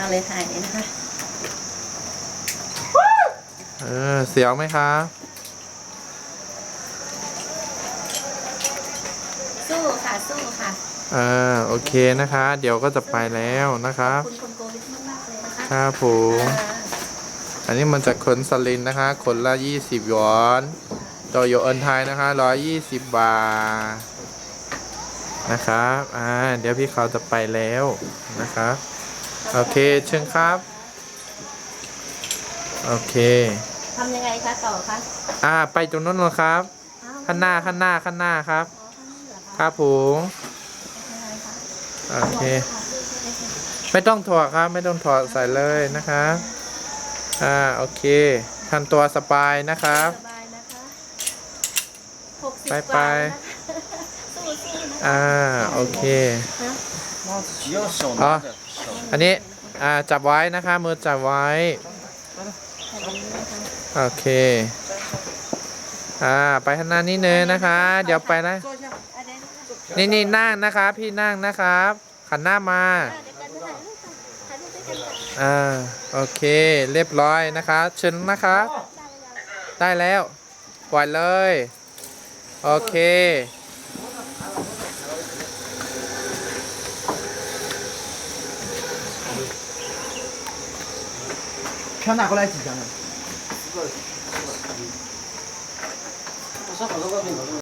เอาเลยถ่ายนี้นะคะเออเสียวไหมครับสู้ค่ะสู้ค่ะ เออโอเคนะคะ เดี๋ยวก็จะไปแล้วนะครับขอบคุณคนโกวิทมากๆเลยนะคะครับผม อ่า อันนี้มันจากขนสลินนะคะ ขนละ 20หยวนโตโยเอินไทยนะคะ 120 บาท นะครับ อ่า เดี๋ยวพี่เขาจะไปแล้วนะครับ โอเคเชิญครับ โอเคทำยังไงคะต่อคะอ่าไปตรงนู้นเลยครับอ้าวข้างหน้าข้างหน้าข้างหน้าครับอ๋อข้างนี้เหรอคะครับผมยังไงคะโอเคถอดด้วยใช่ไหมคะไม่ต้องถอดครับ ไม่ต้องถอดใส่เลยนะครับอ่าโอเคทำตัวสบายนะครับสบายนะคะหกสิบไปกไปว่าแล้วนะคะสู้ๆนะคะอ่าโอเคนะ อันนี้อ่าจับไว้นะคะมือจับไว้โอเคอ่าไปข้างหน้านิดนึงนะคะ เดี๋ยวไปนะนี่นี่นั่งนะคะพี่นั่งนะครับขันหน้ามาอ่าโอเคเรียบร้อยนะคะเชิญนะคะได้แล้วปล่อยเลย โอเค 票拿过来几张了？我说好多个饼干。